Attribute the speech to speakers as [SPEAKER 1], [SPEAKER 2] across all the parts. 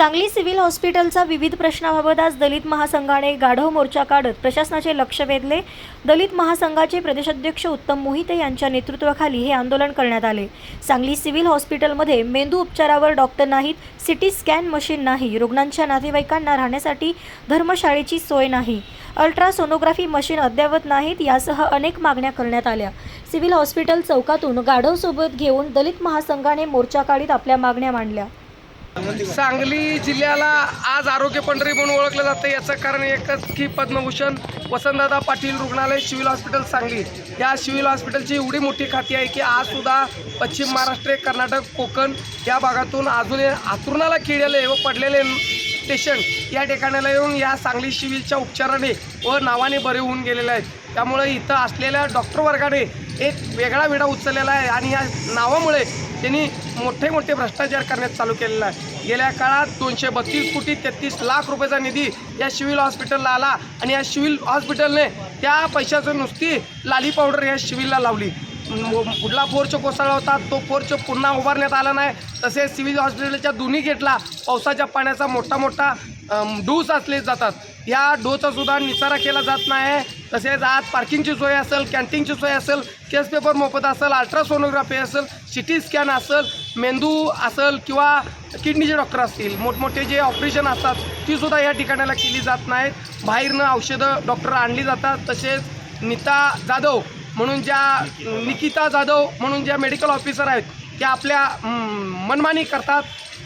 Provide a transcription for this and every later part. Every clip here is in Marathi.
[SPEAKER 1] सांगली सिव्हिल हॉस्पिटलचा विविध प्रश्नाबाबत आज दलित महासंघाने गाढव मोर्चा काढत प्रशासनाचे लक्ष वेधले. दलित महासंघाचे प्रदेशाध्यक्ष उत्तम मोहिते यांच्या नेतृत्वाखाली हे आंदोलन करण्यात आले. सांगली सिव्हिल हॉस्पिटलमध्ये मेंदू उपचारावर डॉक्टर नाहीत सिटी स्कॅन मशीन नाही रुग्णांच्या नातेवाईकांना राहण्यासाठी धर्मशाळेची सोय नाही अल्ट्रासोनोग्राफी मशीन अद्ययावत नाहीत यासह अनेक मागण्या करण्यात आल्या. सिव्हिल हॉस्पिटल चौकातून गाढवसोबत घेऊन दलित महासंघाने मोर्चा काढीत आपल्या मागण्या मांडल्या.
[SPEAKER 2] सांगली जिल्ह्याला आज आरोग्य पंढरी म्हणून ओळखलं जातं. याचं कारण एकच की पद्मभूषण वसंतदादा पाटील रुग्णालय सिव्हिल हॉस्पिटल सांगली. या सिव्हिल हॉस्पिटलची एवढी मोठी खाती आहे की आज सुद्धा पश्चिम महाराष्ट्र कर्नाटक कोकण या भागातून अजून आतुर्णाला किडलेले व पडलेले पेशंट या ठिकाणाला येऊन या सांगली सिव्हिलच्या उपचाराने व नावाने बरे होऊन गेलेले आहेत. त्यामुळे इथं असलेल्या डॉक्टर वर्गाने एक वेगळा विडा उचललेला आहे आणि या नावामुळे त्यांनी मोठे मोठे भ्रष्टाचार करण्यात चालू केलेला आहे. गेल्या काळात दोनशे बत्तीस कोटी तेहतीस लाख रुपयाचा निधी या सिव्हिल हॉस्पिटलला आला आणि या सिव्हिल हॉस्पिटलने त्या पैशाचं नुसती लाली पावडर या सिव्हिलला लावली. पुढला फोर्च कोसळला होता तो फोर्च पुन्हा उभारण्यात आला नाही. तसेच सिव्हिल हॉस्पिटलच्या दोन्ही गेटला पावसाच्या पाण्याचा मोठा मोठा अम, डोस असले जातात. या डोचा सुद्धा निचारा केला जात नाही. तसेच आज पार्किंगची सोय असेल कॅन्टीनची सोय असेल केस पेपर मोफत असेल अल्ट्रासोनोग्राफी असेल सिटी स्कॅन असेल मेंदू असेल किंवा किडनीचे डॉक्टर असतील मोठमोठे जे ऑपरेशन असतात ती सुद्धा या ठिकाणाला केली जात नाहीत. बाहेरनं औषधं डॉक्टर आणली जातात. तसेच नीता जाधव म्हणून ज्या निकिता जाधव म्हणून ज्या मेडिकल ऑफिसर आहेत त्या आपल्या मनमानी करतात.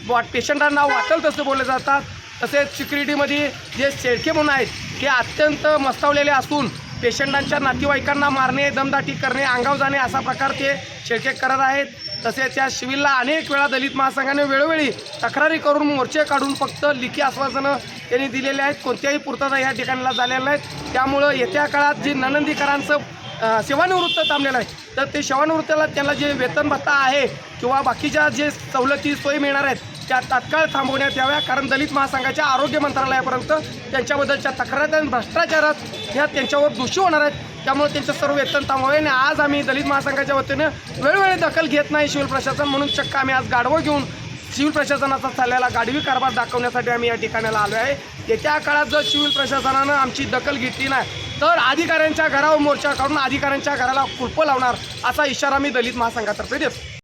[SPEAKER 2] वाट पेशंटांना वाटेल तसं बोलले जातात. तसेच सिक्युरिटीमध्ये जे शेळके म्हणून आहेत ते अत्यंत मस्तावलेले असून पेशंटांच्या नातेवाईकांना मारणे दमदाटी करणे अंगाव जाणे असा प्रकार ते शेळके करत आहेत. तसेच या शिविरला अनेक वेळा दलित महासंघाने वेळोवेळी तक्रारी करून मोर्चे काढून फक्त लिखी आश्वासनं त्यांनी दिलेले आहेत. कोणत्याही पूर्तता या ठिकाणाला झालेल्या नाहीत त्यामुळं येत्या काळात जे ननंदीकरांचं सेवानिवृत्त थांबलेलं आहे. तर ते सेवानिवृत्तीला त्यांना जे वेतन भत्ता आहे किंवा बाकीच्या जे सवलती सोयी मिळणार आहेत त्या तात्काळ थांबवण्यात याव्या. कारण दलित महासंघाच्या आरोग्य मंत्रालयापर्यंत त्यांच्याबद्दलच्या तक्रारी आणि भ्रष्टाचारात ह्या त्यांच्यावर दोषी होणार आहेत. त्यामुळे त्यांचं सर्व वेतन थांबवावे आणि आज आम्ही दलित महासंघाच्या वतीनं वेळोवेळी दखल घेत नाही सिव्हिल प्रशासन म्हणून चक्क आम्ही आज गाढवं घेऊन सिव्हिल प्रशासनाचा चाललेला गाडवी कारभार दाखवण्यासाठी आम्ही या ठिकाणाला आलो आहे. येत्या काळात जर सिव्हिल प्रशासनानं आमची दखल घेतली नाही तर अधिकाऱ्यांच्या घरावर मोर्चा काढून अधिकाऱ्यांच्या घराला कुलप लावणार असा इशारा मी दलित महासंघातर्फे देतो.